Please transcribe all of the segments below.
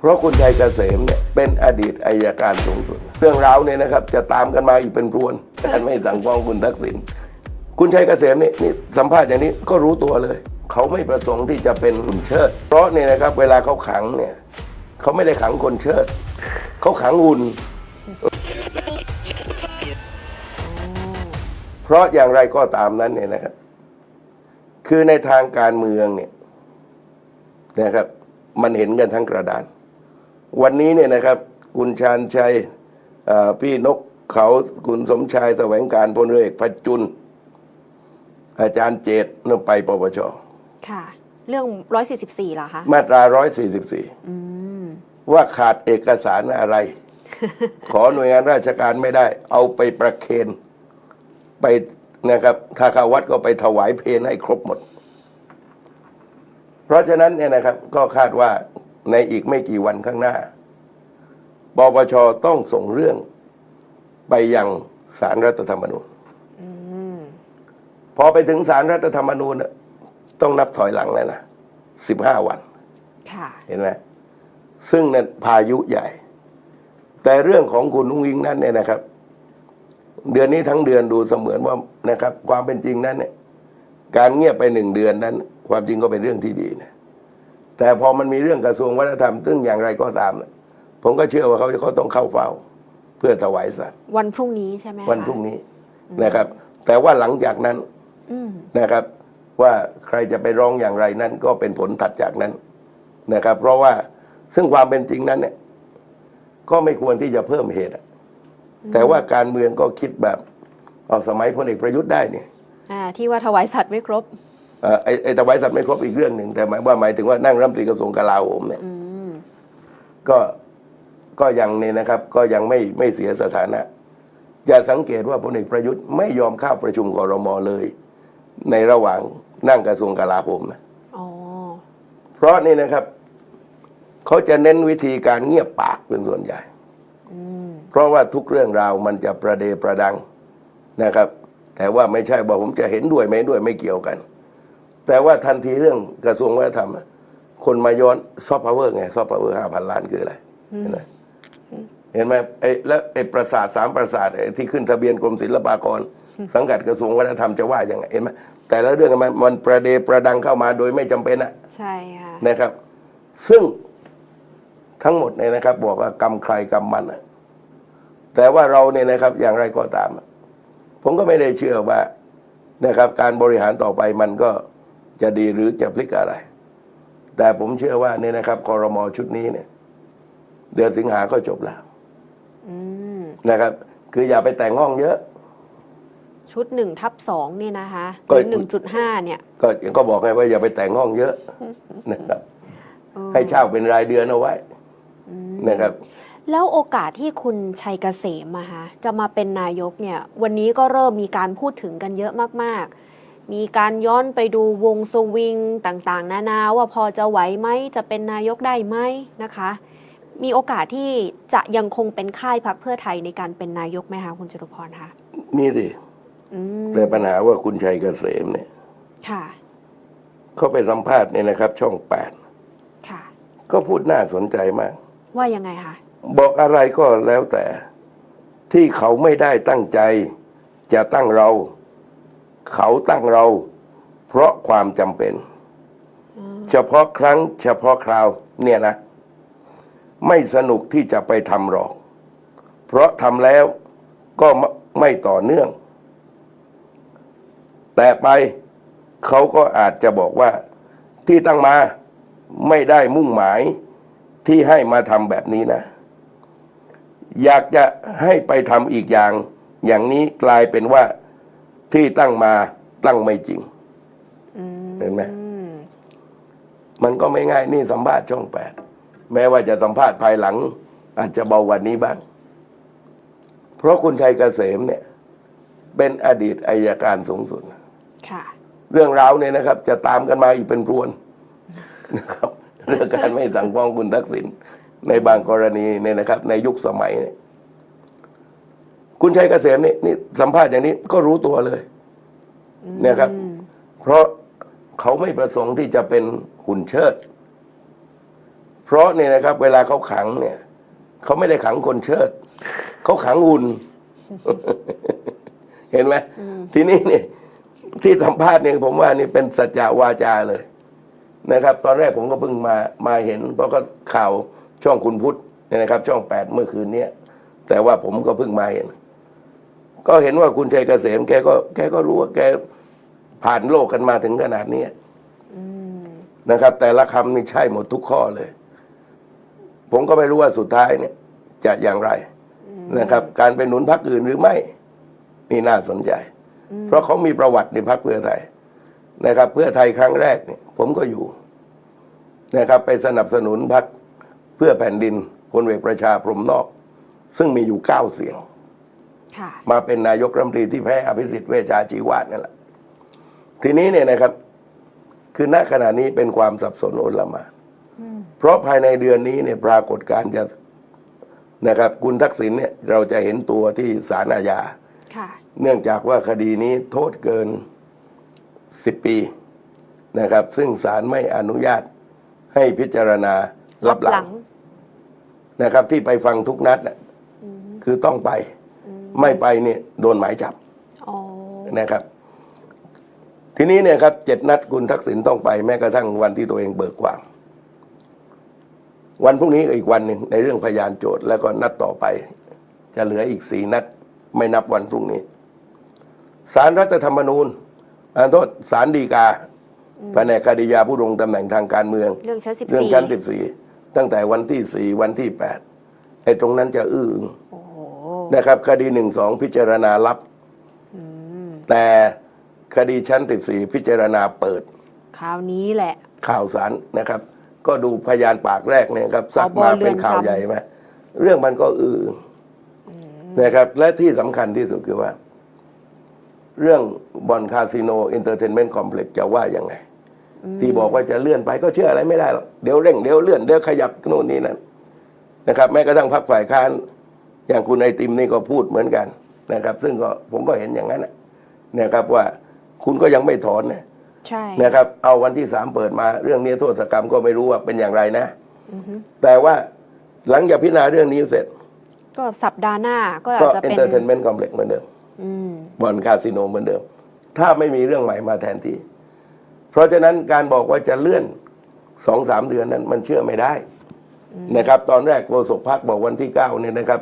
เพราะคุณชัยเกษมเนี่ยเป็นอดีตอายการสูงสุด เรื่องราวเนี่ยนะครับจะตามกันมาอีกเป็นพรวนการไม่สั่งฟ้องคุณทักษิณคุณชัยเกษมนี่นี่สัมภาษณ์อย่างนี้ก็รู้ตัวเลย เขาไม่ประสงค์ที่จะเป็นหุ่นเชิด เพราะเนี่ยนะครับเวลาเขาขังเนี่ยเขาไม่ได้ขังคนเชิด เขาขังหุ่นเพราะอย่างไรก็ตามนั้นเนี่ยนะครับ คือในทางการเมืองเนี่ยนะครับ มันเห็นกันทั้งกระดาน วันนี้เนี่ยนะครับคุณชาญชัยเอ่อพี่นกเขาคุณสมชายแสวงการพลเรือเอกพัชจุนอาจารย์เจตนนไปปปชค่ะ เรื่อง 144เหรอคะมาตรา 144อืมว่าขาดเอกสารอะไร ขอหน่วยงานราชการไม่ได้ เอาไปประเคนไปนะครับถ้าเข้าวัดก็ไปถวายเพลให้ครบหมด เพราะฉะนั้นเนี่ยนะครับ ก็คาดว่า ในอีกไม่กี่วันข้างหน้า ปปชต้องส่งเรื่องไปยังสารรัฐธรรมนูญอืมพอไปถึงสารรัฐธรรมนูญน่ะต้องนับถอยหลังแล้วนะสิบห้าวันค่ะเห็นไหมซึ่งนั้นพายุใหญ่ แต่เรื่องของคุณนุ้งยิงนั้นเนี่ยนะครับ เดือนนี้ทั้งเดือนดูเสมือนว่านะครับ ความเป็นจริงนั้นเนี่ยการเงียบไปหนึ่งเดือนนั้น ความจริงก็เป็นเรื่องที่ดีนะ แต่พอมันมีเรื่องกระทรวงวัฒนธรรมซึ่งอย่างไรก็ตามนะผมก็เชื่อว่าเขาเขาต้องเข้าเฝ้า เพื่อถวายสัตย์วันพรุ่งนี้ใช่ไหมคะวันพรุ่งนี้นะครับ แต่ว่าหลังจากนั้นอืมนะครับ ว่าใครจะไปร้องอย่างไรนั้น ก็เป็นผลถัดจากนั้นนะครับ เพราะว่าซึ่งความเป็นจริงนั้นเนี่ย ก็ไม่ควรที่จะเพิ่มเหตุอะแต่ว่าการเมืองก็คิดแบบเอาสมัยพลเอกประยุทธ์ได้เนี่ยอ่าที่ว่าถวายสัตว์ไม่ครบเอ่อ ไอ้ไอ้ถวายสัตว์ไม่ครบอีกเรื่องหนึ่งแต่หมายว่าหมายถึงว่านั่งรัฐมนตรีกระทรวงกลาโหมเนี่ยอืมก็ก็ยังเนี่ยนะครับ ก็ยังไม่ไม่เสียสถานะอย่าสังเกตว่าพลเอกประยุทธ์ไม่ยอมเข้าประชุมกรมเลย ในระหว่างนั่งกระทรวงกลาโหมนะอ๋อเพราะนี่นะครับเขาจะเน้นวิธีการเงียบปากเป็นส่วนใหญ่อืมเพราะว่าทุกเรื่องราวมันจะประเดประดังนะครับ แต่ว่าไม่ใช่ว่าผมจะเห็นด้วยไม่ด้วยไม่เกี่ยวกัน แต่ว่าทันทีเรื่องกระทรวงวัฒนธรรมอะคนมาย้อนซอฟต์พาวเวอร์ไงซอฟต์พาวเวอร์ห้าพันล้านคืออะไร เห็นไหมเห็นไหมไอ้แล้วไอ้ประสาทสามประสาทไอ้ที่ขึ้นทะเบียนกรมศิลปากร สังกัดกระทรวงวัฒนธรรมจะว่าอย่างไงเห็นไหมแต่ละเรื่องมันมันประเดประดังเข้ามาโดยไม่จำเป็นอะใช่ค่ะนะครับ ซึ่งทั้งหมดเนี่ยนะครับ บอกว่ากรรมใครกรรมมันอะแต่ว่าเราเนี่ยนะครับ อย่างไรก็ตามอะผมก็ไม่ได้เชื่อว่านะครับ การบริหารต่อไปมันก็ จะดีหรือจะพลิกอะไร แต่ผมเชื่อว่าเนี่ยนะครับคอรมอชุดนี้เนี่ย เดือนสิงหาก็จบแล้วอืมนะครับ คืออย่าไปแต่งห้องเยอะ ชุดหนึ่งทับสองนี่นะคะหก็รือหนึ่งจุดห้าเนี่ย ก็ก็บอกไงว่าอย่าไปแต่งห้องเยอะนะครับเออให้เช่าเป็นรายเดือนเอาไว้อืมนะครับแล้วโอกาสที่คุณชัยเกษมอะคะจะมาเป็นนายกเนี่ย วันนี้ก็เริ่มมีการพูดถึงกันเยอะมากๆ มีการย้อนไปดูวงสวิงต่างๆ นานาว่าพอจะไหวไหมจะเป็นนายกได้ไหมนะคะ มีโอกาสที่จะยังคงเป็นค่ายพักเพื่อไทยในการเป็นนายกไหมคะคุณจตุพรคะมีสิอืมแต่ปัญหาว่าคุณชัยเกษมเนี่ย ค่ะ เขาไปสัมภาษณ์เนี่ยนะครับ ช่องแปดค่ะ ก็พูดน่าสนใจมาก ว่ายังไงคะบอกอะไรก็แล้วแต่ ที่เขาไม่ได้ตั้งใจ จะตั้งเรา เขาตั้งเราเพราะความจำเป็นอืมเฉพาะครั้ง เฉพาะคราว เนี่ยนะ ไม่สนุกที่จะไปทำหรอก เพราะทำแล้วก็ไม่ไม่ต่อเนื่อง แต่ไปเขาก็อาจจะบอกว่าที่ตั้งมาไม่ได้มุ่งหมายที่ให้มาทำแบบนี้นะ อยากจะให้ไปทำอีกอย่าง อย่างนี้กลายเป็นว่า ที่ตั้งมาตั้งไม่จริงอืมเห็นไหมมันก็ไม่ง่ายนี่สัมภาษณ์ช่องแปดแม้ว่าจะสัมภาษณ์ภายหลัง อาจจะเบากว่านี้บ้าง เพราะคุณชัยเกษมเนี่ย เป็นอดีตอายการสูงสุดค่ะเรื่องราวเนี่ยนะครับ จะตามกันมาอีกเป็นพรวนนะครับเรื่องการไม่สั่งฟ้องคุณทักษิณในบางกรณีเนี่ยนะครับ ในยุคสมัยเนี่ย คุณชัยเกษมนี่นี่สัมภาษณ์อย่างนี้ก็รู้ตัวเลยนะครับอืมเพราะเขาไม่ประสงค์ที่จะเป็นหุ่นเชิด เพราะเนี่ยนะครับ เวลาเขาขังเนี่ยเขาไม่ได้ขังคนเชิด เขาขังหุ่นเห็นไหมทีนี้เนี่ยที่สัมภาษณ์เนี่ยผมว่านี่เป็นสัจจวาจาเลยนะครับ ตอนแรกผมก็เพิ่งมามาเห็น เพราะก็ข่าวช่องคุณพุทธเนี่ยนะครับ ช่องแปดเมื่อคืนเนี้ยแต่ว่าผมก็เพิ่งมาเห็น ก็เห็นว่าคุณชัยเกษมแกก็แกก็รู้ว่าแกผ่านโลกกันมาถึงขนาดนี้นะครับ แต่ละคำนี่ใช่หมดทุกข้อเลย ผมก็ไม่รู้ว่าสุดท้ายเนี่ย จะอย่างไรนะครับ การไปหนุนพรรคอื่นหรือไม่ นี่น่าสนใจ เพราะเขามีประวัติในพรรคเพื่อไทยนะครับ เพื่อไทยครั้งแรกเนี่ย ผมก็อยู่นะครับ ไปสนับสนุนพรรคเพื่อแผ่นดินพลเอกประชาพรมนอก ซึ่งมีอยู่เก้าเสียง มาเป็นนายกรัฐมนตรีที่แพ้อภิสิทธิ์เวชชาชีวานั่นแหละ ทีนี้เนี่ยนะครับ คือณขณะนี้เป็นความสับสนโอลหมานเพราะภายในเดือนนี้เนี่ยปรากฏการณ์จะนะครับ คุณทักษิณเนี่ยเราจะเห็นตัวที่ศาลอาญาค่ะเนื่องจากว่าคดีนี้โทษเกินสิบปีนะครับ ซึ่งศาลไม่อนุญาตให้พิจารณารับหลังนะครับ ที่ไปฟังทุกนัดน่ะคือต้องไป ไม่ไปเนี่ยโดนหมายจับอ๋อนะครับ ทีนี้เนี่ยครับเจ็ดนัดคุณทักษิณต้องไปแม้กระทั่งวันที่ตัวเองเบิกความ วันพรุ่งนี้ก็อีกวันหนึ่งในเรื่องพยานโจทย์แล้วก็นัดต่อไป จะเหลืออีกสี่นัด ไม่นับวันพรุ่งนี้สารรัฐธรรมนูญอ่าโทษสารดีกาแผนกคดียาผู้ลงตำแหน่งทางการเมือง เรื่องชั้นสิบเรื่องสี่ชั้นสิบสี่ตั้งแต่วันที่สี่วันที่แปดไอ้ตรงนั้นจะอื้ออึงโอ้โห นะครับ คดีหนึ่งสองพิจารณารับอืมแต่คดีชั้น14พิจารณาเปิด คราวนี้แหละ ข่าวสารนะครับ ก็ดูพยานปากแรกเนี่ยครับสักมาผบเรืเป็อนนข่าวจำใหญ่ไหมเรื่องมันก็อืออนะครับ และที่สำคัญที่สุดคือว่า เรื่องบอลคาสิโนอินเตอร์เทนเมนต์คอมเพล็กซ์จะว่ายังไง ที่บอกว่าจะเลื่อนไปก็เชื่ออะไรไม่ได้หรอกเดี๋ยวเร่งเดี๋ยวเลื่อนเดี๋ยวขยับโน่นนี่นั่นนะครับ แม้กระทั่งพรรคฝ่ายค้าน อย่างคุณไอติมนี่ก็พูดเหมือนกันนะครับ ซึ่งก็ผมก็เห็นอย่างนั้นนะนะครับว่าคุณก็ยังไม่ถอนนะใช่นะครับ เอาวันที่สามเปิดมาเรื่องนี้โทษกรรมก็ไม่รู้ว่าเป็นอย่างไรนะอือฮึแต่ว่าหลังจากพิจารณาเรื่องนี้เสร็จ ก็สัปดาห์หน้าก็ก็อาจจะเอนเป็นเตอร์เทนเมนต์คอมเพล็กซ์เหมือนเดิมอืมบอลคาสิโนเหมือนเดิม ถ้าไม่มีเรื่องใหม่มาแทนที่ เพราะฉะนั้นการบอกว่าจะเลื่อนสองสามเดือนนั้นมันเชื่อไม่ได้นะครับ ตอนแรกโฆษกพักบอกวันที่เก้าเนี่ยนะครับ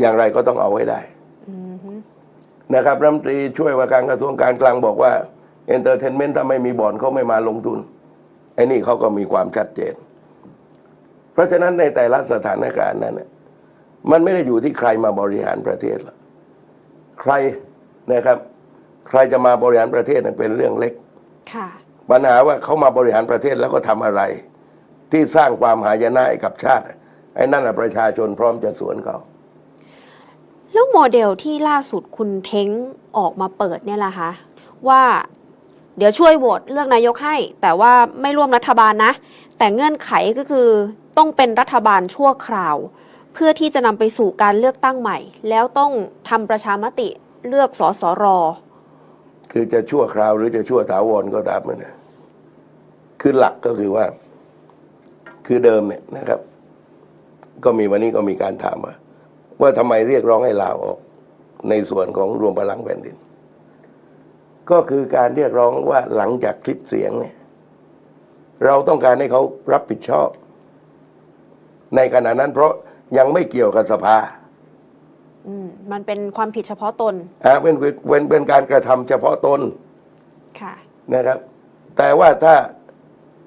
อย่างไรก็ต้องเอาไว้ได้อือฮึนะครับรัฐมนตรีช่วยว่าการกระทรวงการคลังบอกว่าเอนเตอร์เทนเมนต์ถ้าไม่มีบ่อนเขาไม่มาลงทุนไอ้นี่เขาก็มีความชัดเจน เพราะฉะนั้นในแต่ละสถานการณ์นั้นน่ะมันไม่ได้อยู่ที่ใครมาบริหารประเทศหรอกใครนะครับ ใครจะมาบริหารประเทศนั้นเป็นเรื่องเล็กค่ะปัญหาว่าเขามาบริหารประเทศแล้วก็ทำอะไร ที่สร้างความหายนะให้กับชาติ ไอ้นั่นน่ะประชาชนพร้อมจะสวนเขา แล้วโมเดลที่ล่าสุดคุณเท้งออกมาเปิดเนี่ยล่ะคะว่าเดี๋ยวช่วยโหวตเลือกนายกให้ แต่ว่าไม่ร่วมรัฐบาลนะ แต่เงื่อนไขก็คือต้องเป็นรัฐบาลชั่วคราว เพื่อที่จะนำไปสู่การเลือกตั้งใหม่ แล้วต้องทำประชามติเลือกสสรคือจะชั่วคราวหรือจะชั่วถาวรก็ตามมันนะคือหลักก็คือว่า คือเดิมเนี่ยนะครับ ก็มีวันนี้ก็มีการถามว่า ว่าทำไมเรียกร้องให้ลาออกในส่วนของรวมพลังแผ่นดิน ก็คือการเรียกร้องว่าหลังจากคลิปเสียงเนี่ย เราต้องการให้เขารับผิดชอบ ในขณะนั้นเพราะยังไม่เกี่ยวกับสภาอืมมันเป็นความผิดเฉพาะตนอ่าเป็นเป็นเป็นการกระทำเฉพาะตน ค่ะ นะครับ แต่ว่าถ้า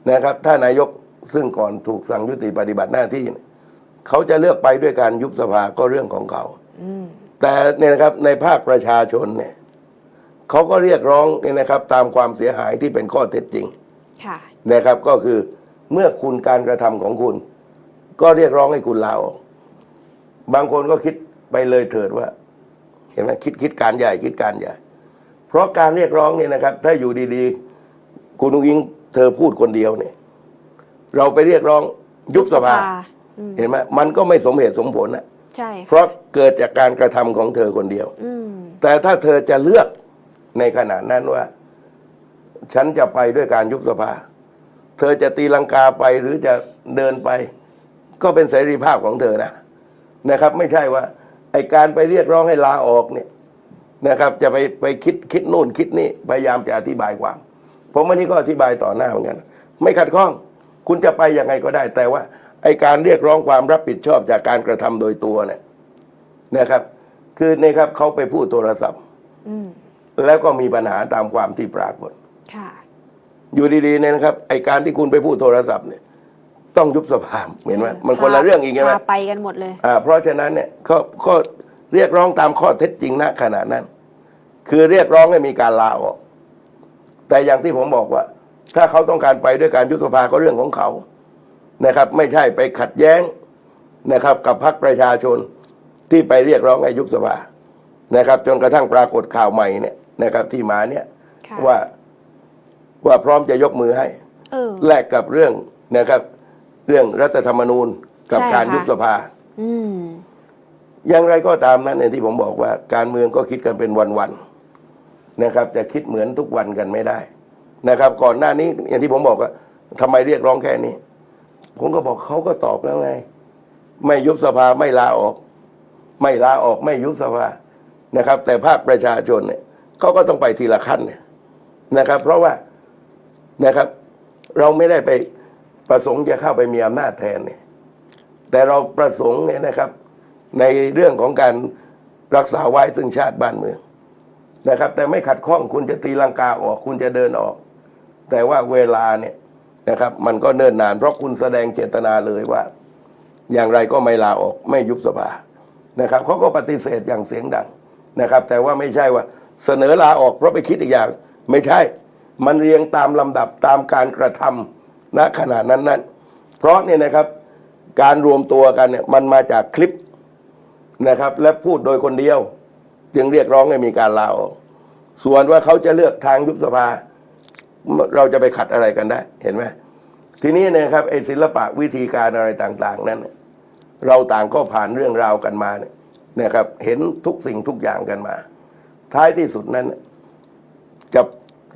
นะครับ ถ้านายกซึ่งก่อนถูกสั่งยุติปฏิบัติหน้าที่เนี่ย เขาจะเลือกไปด้วยการยุบสภาก็เรื่องของเขาอืมแต่เนี่ยนะครับในภาคประชาชนเนี่ยเขาก็เรียกร้องเนี่ยนะครับ ตามความเสียหายที่เป็นข้อเท็จจริงค่ะนะครับก็คือเมื่อคุณการกระทำของคุณ ก็เรียกร้องให้คุณลาออกบางคนก็คิดไปเลยเถิดว่า เห็นไหมคิดคิดการใหญ่คิดการใหญ่ เพราะการเรียกร้องเนี่ยนะครับ ถ้าอยู่ดีๆ คุณนุ้งอิงเธอพูดคนเดียวเนี่ย เราไปเรียกร้องยุบสภาอืม เห็นไหมมันก็ไม่สมเหตุสมผลนะใช่เพค่ะราะเกิดจากการกระทำของเธอคนเดียวอืมแต่ถ้าเธอจะเลือกในขณะนั้นว่า ฉันจะไปด้วยการยุบสภา เธอจะตีลังกาไปหรือจะเดินไป ก็เป็นเสรีภาพของเธอนะนะครับ ไม่ใช่ว่าไอการไปเรียกร้องให้ลาออกเนี่ยนะครับ จะไปไปคิดคิดนู่นคิดนี่พยายามจะอธิบายความผมวันนี้ก็อธิบายต่อหน้าเหมือนกัน ไม่ขัดข้อง คุณจะไปยังไงก็ได้แต่ว่า ไอการเรียกร้องความรับผิดชอบจากการกระทำโดยตัวเนี่ยนะครับ คือนี่ครับเขาไปพูดโทรศัพท์อืมแล้วก็มีปัญหาตามความที่ปรากฏค่ะอยู่ดีๆเนี่ยนะครับ ไอการที่คุณไปพูดโทรศัพท์เนี่ย ต้องยุบสภาเห็นไหมมันคนละเรื่องอีกใช่ไหมพาไปกันหมดเลยอ่าเพราะฉะนั้นเนี่ยก็ก็เรียกร้องตามข้อเท็จจริงณขณะนั้น คือเรียกร้องให้มีการลาออก แต่อย่างที่ผมบอกว่า ถ้าเขาต้องการไปด้วยการยุบสภาก็เรื่องของเขา นะครับ ไม่ใช่ไปขัดแย้งนะครับ กับพรรคประชาชนที่ไปเรียกร้องให้ยุบสภานะครับ จนกระทั่งปรากฏข่าวใหม่เนี่ยนะครับ ที่มาเนี่ยค่ะว่าว่าพร้อมจะยกมือให้เออแลกกับเรื่องนะครับ เรื่องรัฐธรรมนูญกับใช่การค่ะยุบสภาอืมอย่างไรก็ตามนั้นเนี่ยที่ผมบอกว่า การเมืองก็คิดกันเป็นวันๆนะครับ จะคิดเหมือนทุกวันกันไม่ได้นะครับ ก่อนหน้านี้อย่างที่ผมบอกว่าทำไมเรียกร้องแค่นี้ ผมก็บอกเขาก็ตอบแล้วไง ไม่ยุบสภาไม่ลาออก ไม่ลาออกไม่ยุบสภานะครับ แต่ภาคประชาชนเนี่ยเขาก็ต้องไปทีละขั้นเนี่ยนะครับ เพราะว่านะครับ เราไม่ได้ไปประสงค์จะเข้าไปมีอำนาจแทนเนี่ยแต่เราประสงค์เนี่ยนะครับ ในเรื่องของการรักษาไว้ซึ่งชาติบ้านเมืองนะครับ แต่ไม่ขัดข้องคุณจะตีลังกาออก คุณจะเดินออก แต่ว่าเวลาเนี่ย นะครับ มันก็เนิ่นนาน เพราะคุณแสดงเจตนาเลยว่า อย่างไรก็ไม่ลาออกไม่ยุบสภานะครับเขาก็ปฏิเสธอย่างเสียงดังนะครับ แต่ว่าไม่ใช่ว่าเสนอลาออกเพราะไปคิดอีกอย่าง ไม่ใช่ มันเรียงตามลำดับตามการกระทำณขณะนั้นนั้นเพราะเนี่ยนะครับการรวมตัวกันเนี่ยมันมาจากคลิปนะครับ และพูดโดยคนเดียว จึงเรียกร้องให้มีการลาออก ส่วนว่าเขาจะเลือกทางยุบสภา เราจะไปขัดอะไรกันได้ เห็นไหมทีนี้เนะครับไอ้ศิลปะวิธีการอะไรต่าง ๆ นั้นเนี่ยเราต่างก็ผ่านเรื่องราวกันมาเนี่ยนะครับ เห็นทุกสิ่งทุกอย่างกันมา ท้ายที่สุดนั้นจะ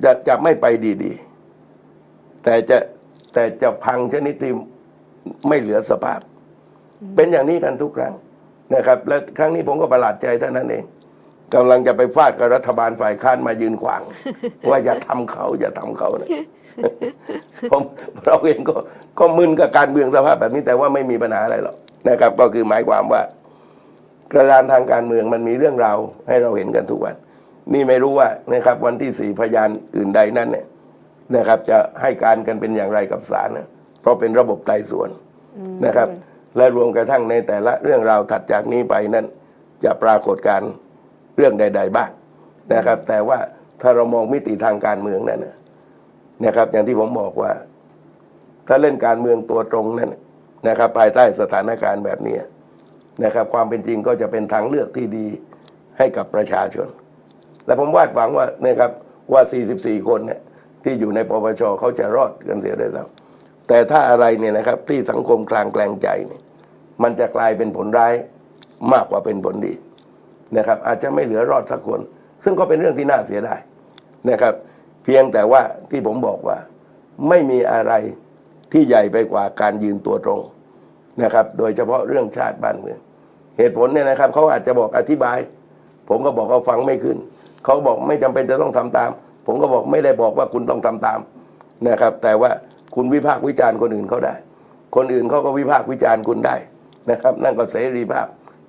จะจะไม่ไปดีๆ แต่จะแต่จะพังชนิดที่ไม่เหลือสภาพ เป็นอย่างนี้กันทุกครั้งนะครับ และครั้งนี้ผมก็ประหลาดใจเท่านั้นเอง กำลังจะไปฟาดกับรัฐบาลฝ่ายค้านมายืนขวาง ว่าอย่าทำเขาอย่าทำเขานะผมเราเองก็ก็มึนกับการเมืองสภาพแบบนี้แต่ว่าไม่มีปัญหาอะไรหรอกนะครับ ก็คือหมายความว่า กระดานทางการเมืองมันมีเรื่องราวให้เราเห็นกันทุกวัน นี่ไม่รู้ว่านะครับ วันที่สี่พยานอื่นใดนั้นเนี่ยนะครับ จะให้การกันเป็นอย่างไรกับศาลนะเพราะเป็นระบบไต่สวนนะครับ และรวมกระทั่งในแต่ละเรื่องราวถัดจากนี้ไปนั้นจะปรากฏการณ์ เรื่องใด ๆ บ้างนะครับ แต่ว่าถ้าเรามองมิติทางการเมืองนั้นนะครับ อย่างที่ผมบอกว่า ถ้าเล่นการเมืองตัวตรงนั้นนะครับ ภายใต้สถานการณ์แบบนี้นะครับ ความเป็นจริงก็จะเป็นทางเลือกที่ดีให้กับประชาชน และผมวาดหวังว่านะครับว่า 44 คนเนี่ยที่อยู่ในปปชเขาจะรอดกันเสียด้วยซ้ำแต่ถ้าอะไรเนี่ยนะครับที่สังคมกลางแกลงใจเนี่ยมันจะกลายเป็นผลร้ายมากกว่าเป็นผลดี นะครับอาจจะไม่เหลือรอดสักคน ซึ่งก็เป็นเรื่องที่น่าเสียดายนะครับ เพียงแต่ว่าที่ผมบอกว่าไม่มีอะไรที่ใหญ่ไปกว่าการยืนตัวตรงนะครับ โดยเฉพาะเรื่องชาติบ้านเมืองเหตุผลเนี่ยนะครับเขาอาจจะบอกอธิบาย ผมก็บอกเขาฟังไม่ขึ้นเขาบอกไม่จำเป็นจะต้องทำตาม ผมก็บอกไม่ได้บอกว่าคุณต้องทำตามนะครับ แต่ว่าคุณวิพากษ์วิจารณ์คนอื่นเขาได้ คนอื่นเขาก็วิพากษ์วิจารณ์คุณได้นะครับ นั่นก็เสรีภาพ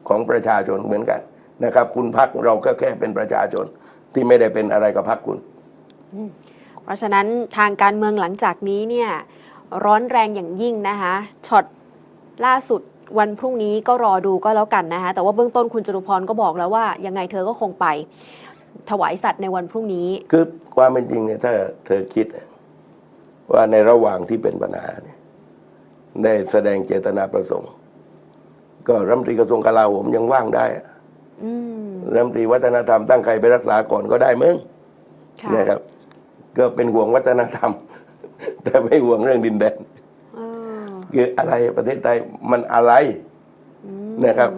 ของประชาชนเหมือนกัน นะครับ คุณพักเราก็แค่เป็นประชาชนที่ไม่ได้เป็นอะไรกับพักคุณ เพราะฉะนั้นทางการเมืองหลังจากนี้เนี่ยร้อนแรงอย่างยิ่งนะคะช็อตล่าสุดวันพรุ่งนี้ก็รอดูก็แล้วกันนะคะแต่ว่าเบื้องต้นคุณจตุพรก็บอกแล้วว่า ยังไงเธอก็คงไป ถวายสัตว์ในวันพรุ่งนี้ คือความเป็นจริงเนี่ยถ้าเธอคิด ว่าในระหว่างที่เป็นปัญหาเนี่ยได้แสดงเจตนาประสงค์ ก็รัฐมนตรีกระทรวงกลาโหมยังว่างได้อะอืม รัฐมนตรีวัฒนธรรมตั้งใครไปรักษาก่อนก็ได้มึงค่ะนะครับ ก็เป็นห่วงวัฒนธรรม แต่ไม่ห่วงเรื่องดินแดนเออคืออะไรประเทศไทยมันอะไรอืมนะครับ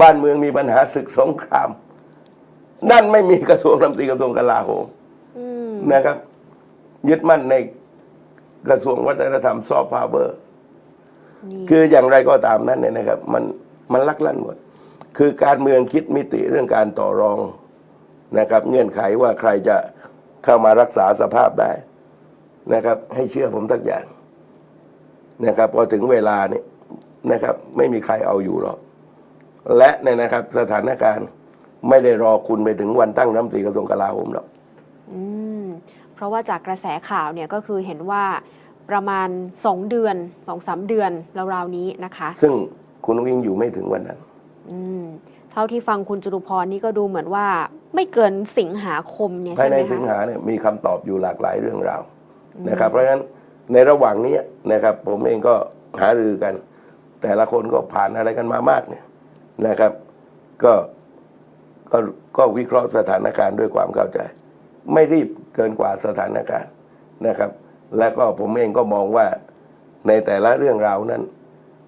บ้านเมืองมีปัญหาศึกสงครามนั่นไม่มีกระทรวงรัฐมนตรีกระทรวงกลาโหมอืมนะครับ ยึดมั่นในกระทรวงวัฒนธรรมซอฟต์พาวเวอร์นี่คืออย่างไรก็ตามนั้นเนี่ยนะครับ มันมันลักลั่นหมด คือการเมืองคิดมิติเรื่องการต่อรองนะครับ เงื่อนไขว่าใครจะเข้ามารักษาสภาพได้นะครับ ให้เชื่อผมทักอย่างนะครับ พอถึงเวลานี่นะครับ ไม่มีใครเอาอยู่หรอกและเนี่ยนะครับ สถานการณ์ไม่ได้รอคุณไปถึงวันตั้งรัฐมนตรีกระทรวงกลาโหมหรอกอืมเพราะว่าจากกระแสข่าวเนี่ยก็คือเห็นว่าประมาณ2เดือนสองสามเดือนราวๆนี้นะคะ ซึ่งคุณวิ่งอยู่ไม่ถึงวันนั้น อืมเท่าที่ฟังคุณจตุพรนี่ก็ดูเหมือนว่า ไม่เกินสิงหาคมเนี่ยภายใช่ไหในมสิงคะ หาเนี่ยมีคำตอบอยู่หลากหลายเรื่องราวนะครับ เพราะฉะนั้นในระหว่างนี้นะครับ ผมเองก็หารือกัน แต่ละคนก็ผ่านอะไรกันมามากเนี่ยนะครับ ก็ก็ก็วิเคราะห์สถานการณ์ด้วยความเข้าใจ ไม่รีบเกินกว่าสถานการณ์นะครับ แล้วก็ผมเองก็มองว่าในแต่ละเรื่องราวนั้น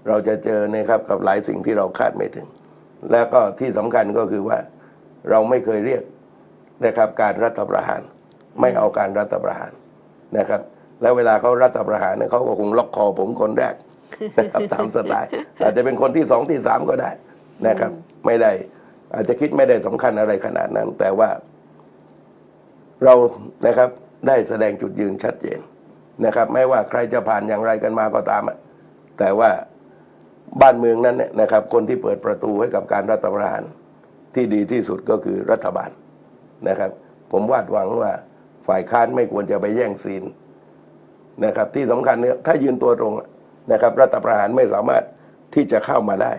เราจะเจอนะครับกับหลายสิ่งที่เราคาดไม่ถึง แล้วก็ที่สำคัญก็คือว่าเราไม่เคยเรียกนะครับการรัฐประหาร ไม่เอาการรัฐประหารนะครับ แล้วเวลาเขารัฐประหารเนี่ยเขาก็คงล็อกคอผมคนแรกนะครับตามสไตล์อาจจะเป็นคนที่สองที่สามก็ได้นะครับ ไม่ได้ อาจจะคิดไม่ได้สำคัญอะไรขนาดนั้น แต่ว่า เรานะครับได้แสดงจุดยืนชัดเจนนะครับ ไม่ว่าใครจะผ่านอย่างไรกันมาก็ตามอะแต่ว่า บ้านเมืองนั้นนะครับ คนที่เปิดประตูให้กับการรัฐประหารที่ดีที่สุดก็คือรัฐบาลนะครับ ผมวาดหวังว่าฝ่ายค้านไม่ควรจะไปแย่งซีนนะครับ ที่สำคัญเนี่ยถ้ายืนตัวตรงนะครับ รัฐประหารไม่สามารถที่จะเข้ามาได้